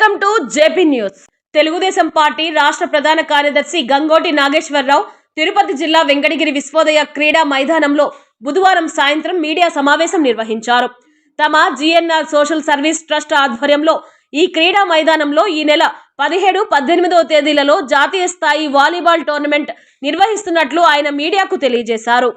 Welcome to JP news. Telugu Desam party రాష్ట్ర ప్రధాన కార్యదర్శి గంగోటి నాగేశ్వరరావు తిరుపతి జిల్లా వెంకటగిరి విశ్వోదయ క్రీడా మైదానంలో బుధవారం సాయంత్రం మీడియా సమావేశం నిర్వహించారు. తమ జిఎన్ఆర్ సోషల్ సర్వీస్ ట్రస్ట్ ఆధ్వర్యంలో ఈ క్రీడా మైదానంలో ఈ నెల పదిహేడు పద్దెనిమిదవ తేదీలలో జాతీయ స్థాయి వాలీబాల్ టోర్నమెంట్ నిర్వహిస్తున్నట్లు ఆయన మీడియాకు తెలియజేశారు.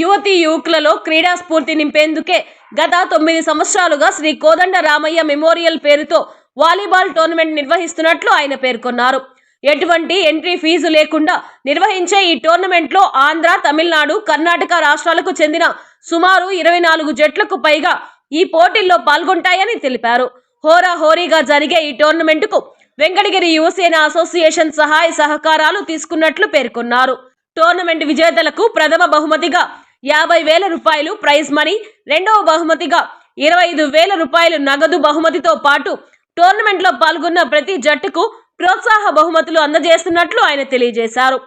యువతి యువకులలో క్రీడా స్ఫూర్తి నింపేందుకే గత తొమ్మిది సంవత్సరాలుగా శ్రీ కోదండ రామయ్య మెమోరియల్ పేరుతో వాలీబాల్ టోర్నమెంట్ నిర్వహిస్తున్నట్లు ఆయన పేర్కొన్నారు. ఎటువంటి ఎంట్రీ ఫీజు లేకుండా నిర్వహించే ఈ టోర్నమెంట్లో ఆంధ్ర తమిళనాడు కర్ణాటక రాష్ట్రాలకు చెందిన సుమారు ఇరవై నాలుగు జట్లకు పైగా ఈ పోటీల్లో పాల్గొంటాయని తెలిపారు. హోరా హోరీగా జరిగే ఈ టోర్నమెంటుకు వెంకటగిరి యువసేన అసోసియేషన్ సహాయ సహకారాలు తీసుకున్నట్లు పేర్కొన్నారు. టోర్నమెంట్ విజేతలకు ప్రథమ బహుమతిగా యాభై వేల రూపాయలు ప్రైజ్ మనీ రెండవ బహుమతిగా ఇరవై ఐదు వేల రూపాయలు నగదు బహుమతితో పాటు టోర్నమెంట్లో పాల్గొన్న ప్రతి జట్టుకు ప్రోత్సాహ బహుమతులు అందజేస్తున్నట్లు ఆయన తెలియజేశారు.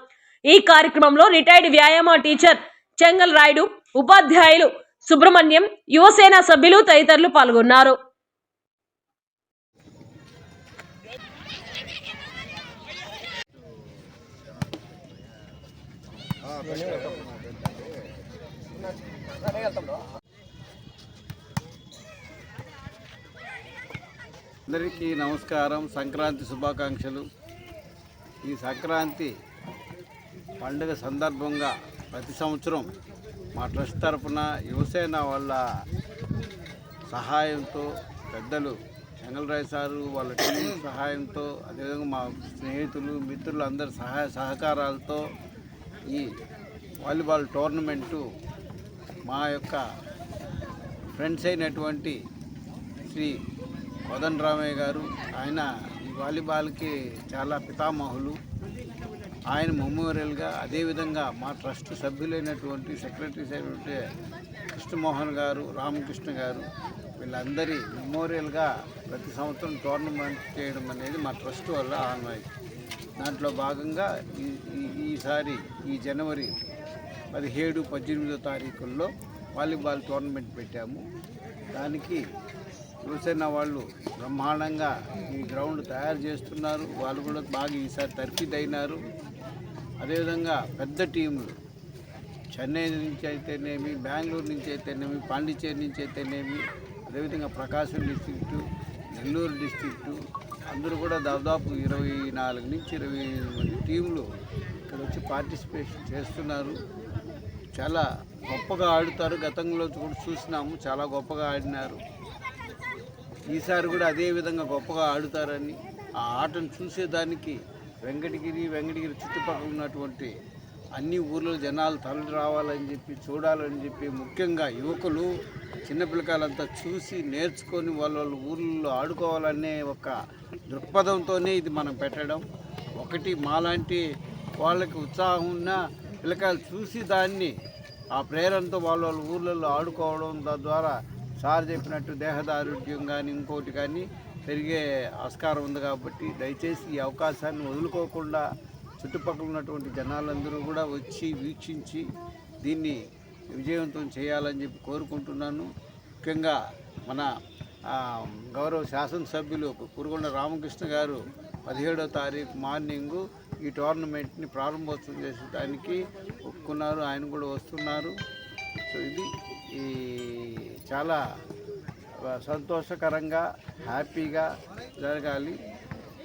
ఈ కార్యక్రమంలో రిటైర్డ్ వ్యాయామ టీచర్ చెంగల్ రాయుడు ఉపాధ్యాయులు సుబ్రహ్మణ్యం యువసేన సభ్యులు తదితరులు పాల్గొన్నారు. అందరికీ నమస్కారం. సంక్రాంతి శుభాకాంక్షలు. ఈ సంక్రాంతి పండుగ సందర్భంగా ప్రతి సంవత్సరం మా ట్రస్ట్ తరఫున యువసేన వాళ్ళ సహాయంతో పెద్దలు వెంగళరాయ్ సారు వాళ్ళ టీం సహాయంతో అదేవిధంగా మా స్నేహితులు మిత్రులు అందరి సహాయ సహకారాలతో ఈ వాలీబాల్ టోర్నమెంటు మా యొక్క ఫ్రెండ్స్ అయినటువంటి శ్రీ మదన్ రామయ్య గారు ఆయన ఈ వాలీబాల్కి చాలా పితామహులు. ఆయన మెమోరియల్గా అదేవిధంగా మా ట్రస్ట్ సభ్యులైనటువంటి సెక్రటరీస్ అయినటువంటి కృష్ణమోహన్ గారు రామకృష్ణ గారు వీళ్ళందరి మెమోరియల్గా ప్రతి సంవత్సరం టోర్నమెంట్ చేయడం అనేది మా ట్రస్ట్ వల్ల ఆన్వాయి దాంట్లో భాగంగా ఈ- ఈసారి ఈ జనవరి పదిహేడు పద్దెనిమిదో తారీఖుల్లో వాలీబాల్ టోర్నమెంట్ పెట్టాము. దానికి శివసేన వాళ్ళు బ్రహ్మాండంగా ఈ గ్రౌండ్ తయారు చేస్తున్నారు. వాళ్ళు కూడా బాగా ఈసారి తర్ఫీదైనారు అదేవిధంగా పెద్ద టీములు చెన్నై నుంచి అయితేనేమి బెంగళూరు నుంచి అయితేనేమి పాండిచేరి నుంచి అయితేనేమి అదేవిధంగా ప్రకాశం డిస్టిక్టు నెల్లూరు డిస్టిక్టు అందరూ కూడా దాదాపు ఇరవై నాలుగు నుంచి ఇరవై ఎనిమిది మంది టీములు ఇక్కడ వచ్చి పార్టిసిపేషన్ చేస్తున్నారు. చాలా గొప్పగా ఆడుతారు. గతంలో కూడా చూసినాము. చాలా గొప్పగా ఆడినారు. ఈసారి కూడా అదే విధంగా గొప్పగా ఆడుతారని ఆ ఆటను చూసేదానికి వెంకటగిరి వెంకటగిరి చుట్టుపక్కల ఉన్నటువంటి అన్ని ఊర్ల జనాలు తరలి రావాలని చెప్పి చూడాలని చెప్పి ముఖ్యంగా యువకులు చిన్నపిల్లకాయలంతా చూసి నేర్చుకొని వాళ్ళ వాళ్ళ ఊళ్ళో ఆడుకోవాలనే ఒక దృక్పథంతోనే ఇది మనం పెట్టడం. ఒకటి మాలాంటి వాళ్ళకి ఉత్సాహం ఉన్న పిల్లకాయలు చూసి దాన్ని ఆ ప్రేరణతో వాళ్ళ వాళ్ళ ఊళ్ళల్లో ఆడుకోవడం తద్వారా సార్ చెప్పినట్టు దేహదారుఢ్యం కానీ ఇంకోటి కానీ పెరిగే ఆస్కారం ఉంది కాబట్టి దయచేసి ఈ అవకాశాన్ని వదులుకోకుండా చుట్టుపక్కల ఉన్నటువంటి జనాలందరూ కూడా వచ్చి వీక్షించి దీన్ని విజయవంతం చేయాలని చెప్పి కోరుకుంటున్నాను. ముఖ్యంగా మన గౌరవ శాసనసభ్యులు కురుగొండ రామకృష్ణ గారు పదిహేడో తారీఖు మార్నింగు ఈ టోర్నమెంట్ని ప్రారంభోత్సవం చేసేదానికి ఒప్పుకున్నారు ఆయన కూడా వస్తున్నారు. సో ఇది ఈ చాలా సంతోషకరంగా హ్యాపీగా జరగాలి.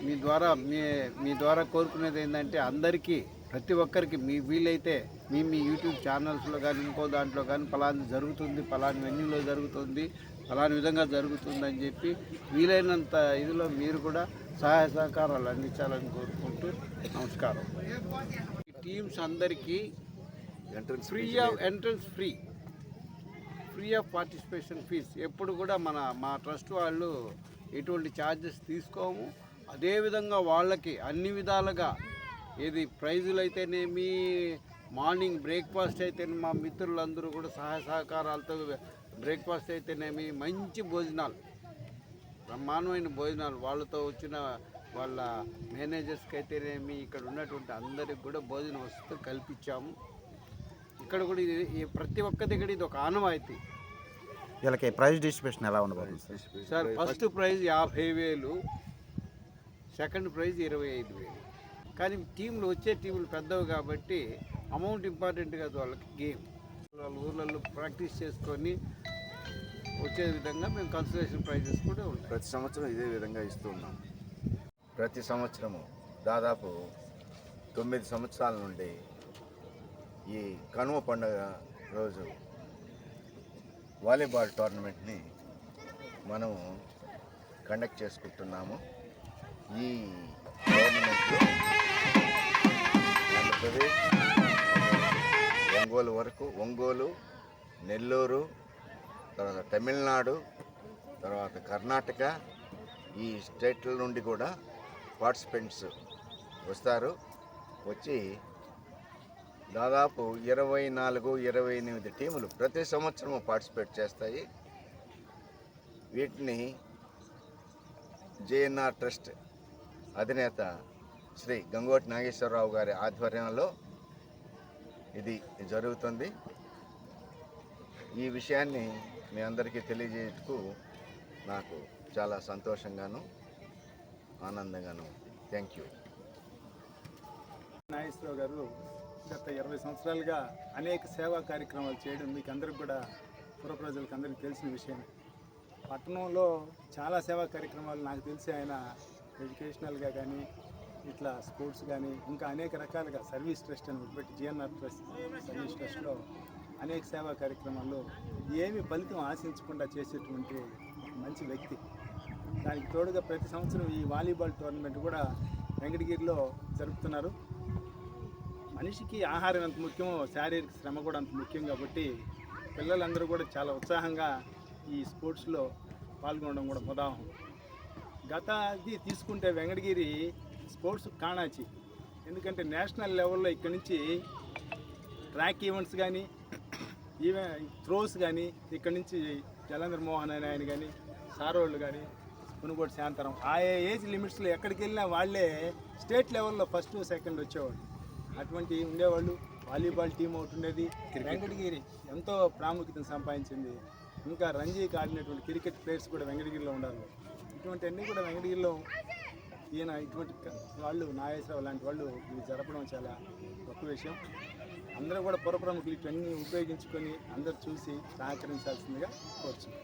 మీ ద్వారా మీ మీ ద్వారా కోరుకునేది ఏంటంటే అందరికీ ప్రతి ఒక్కరికి మీ వీలైతే మీ మీ యూట్యూబ్ ఛానల్స్లో కానీ ఇంకో దాంట్లో కానీ ఫలాని జరుగుతుంది ఫలాని వెన్యూలో జరుగుతుంది ఫలాని విధంగా జరుగుతుంది అని చెప్పి వీలైనంత ఇదిలో మీరు కూడా సహాయ సహకారాలు అందించాలని కోరుకుంటున్నాను. నమస్కారం. టీమ్స్ అందరికీ free of entrance free free of participation fees ఎప్పుడు కూడా మన మా ట్రస్ట్ వాళ్ళు ఎటువంటి ఛార్జెస్ తీసుకోము. అదేవిధంగా వాళ్ళకి అన్ని విధాలుగా ఏది ప్రైజులు అయితేనేమి మార్నింగ్ బ్రేక్ఫాస్ట్ అయితేనే మా మిత్రులందరూ కూడా సహాయ సహకారాలతో బ్రేక్ఫాస్ట్ అయితేనేమి మంచి భోజనాలు. బ్రహ్మాండమైన భోజనాలు. వాళ్ళతో వచ్చిన వాళ్ళ మేనేజర్స్కి అయితేనేమి ఇక్కడ ఉన్నటువంటి అందరికి కూడా భోజన వసతులు కల్పించాము. ఇక్కడ కూడా ఇది ఈ ప్రతి ఒక్క దగ్గర ఇది ఒక ఆనవాయితీ. వీళ్ళకి ప్రైజ్ డిస్ట్రిబ్యూషన్ ఎలా ఉండబోతుంది సార్ ఫస్ట్ ప్రైజ్ యాభై వేలు సెకండ్ ప్రైజ్ ఇరవై ఐదు వేలు. కానీ టీంలు వచ్చే టీంలు పెద్దవి కాబట్టి అమౌంట్ ఇంపార్టెంట్ కాదు వాళ్ళకి గేమ్. వాళ్ళ ఊర్లలో ప్రాక్టీస్ చేసుకొని వచ్చే విధంగా మేము కన్సలేషన్ ప్రైజెస్ కూడా ఉంటాయి. ప్రతి సంవత్సరం ఇదే విధంగా ఇస్తూ ఉన్నాం. ప్రతి సంవత్సరము దాదాపు తొమ్మిది సంవత్సరాల నుండి ఈ కనుమ పండుగ రోజు వాలీబాల్ టోర్నమెంట్ని మనము కండక్ట్ చేసుకుంటున్నాము. ఈ టోర్నమెంట్లో ఆంధ్రప్రదేశ్ ఒంగోలు వరకు ఒంగోలు నెల్లూరు తర్వాత తమిళనాడు తర్వాత కర్ణాటక ఈ స్టేట్ల నుండి కూడా పార్టిసిపెంట్స్ వస్తారు. వచ్చి దాదాపు ఇరవై నాలుగు ఇరవై ఎనిమిది టీములు ప్రతి సంవత్సరం పార్టిసిపేట్ చేస్తాయి. వీటిని జేఎన్ఆర్ ట్రస్ట్ అధినేత శ్రీ గంగోటి నాగేశ్వరరావు గారి ఆధ్వర్యంలో ఇది జరుగుతుంది. ఈ విషయాన్ని మీ అందరికీ తెలియజేయటకు నాకు చాలా సంతోషంగాను ఆనందంగాను థ్యాంక్ యూ నాగేశ్వరరావు గారు గత ఇరవై సంవత్సరాలుగా అనేక సేవా కార్యక్రమాలు చేయడం మీకు అందరికి కూడా పుర ప్రజలకు అందరికీ తెలిసిన విషయం. పట్టణంలో చాలా సేవా కార్యక్రమాలు నాకు తెలిసి ఆయన ఎడ్యుకేషనల్గా కానీ ఇట్లా స్పోర్ట్స్ కానీ ఇంకా అనేక రకాలుగా సర్వీస్ ట్రస్ట్ అని పెట్టి జిఎన్ఆర్ ట్రస్ట్ సర్వీస్ ట్రస్ట్లో అనేక సేవా కార్యక్రమాల్లో ఏమి ఫలితం ఆశించకుండా చేసేటువంటి మంచి వ్యక్తి. దానికి తోడుగా ప్రతి సంవత్సరం ఈ వాలీబాల్ టోర్నమెంట్ కూడా వెంకటగిరిలో జరుపుతున్నారు. మనిషికి ఆహారం ఎంత ముఖ్యమో శారీరక శ్రమ కూడా అంత ముఖ్యం కాబట్టి పిల్లలందరూ కూడా చాలా ఉత్సాహంగా ఈ స్పోర్ట్స్లో పాల్గొనడం కూడా ఉదాహరణ గతది తీసుకుంటే వెంకటగిరి స్పోర్ట్స్ కాణాచి. ఎందుకంటే నేషనల్ లెవెల్లో ఇక్కడి నుంచి ట్రాక్ ఈవెంట్స్ కానీ ఈవె త్రోస్ కానీ ఇక్కడి నుంచి జలంధర్ మోహన్ అనే ఆయన కానీ సారోళ్ళు కానీ పునుగోడు శాంతరం ఆయా ఏజ్ లిమిట్స్లో ఎక్కడికి వెళ్ళినా వాళ్ళే స్టేట్ లెవెల్లో ఫస్ట్ సెకండ్ వచ్చేవాళ్ళు. అటువంటి ఉండేవాళ్ళు. వాలీబాల్ టీం ఒకటి ఉండేది. వెంకటగిరి ఎంతో ప్రాముఖ్యతను సంపాదించింది. ఇంకా రంజీకి ఆడినటువంటి క్రికెట్ ప్లేయర్స్ కూడా వెంకటగిరిలో ఉండాలి. ఇటువంటి అన్నీ కూడా వెంకటగిరిలో ఈయన ఇటువంటి వాళ్ళు నాగేశ్వరరావు లాంటి వాళ్ళు ఇవి జరపడం చాలా గొప్ప విషయం. అందరూ కూడా పుర ప్రముఖులు ఇవన్నీ ఉపయోగించుకొని అందరూ చూసి సహకరించాల్సిందిగా కోరుచున్నాం.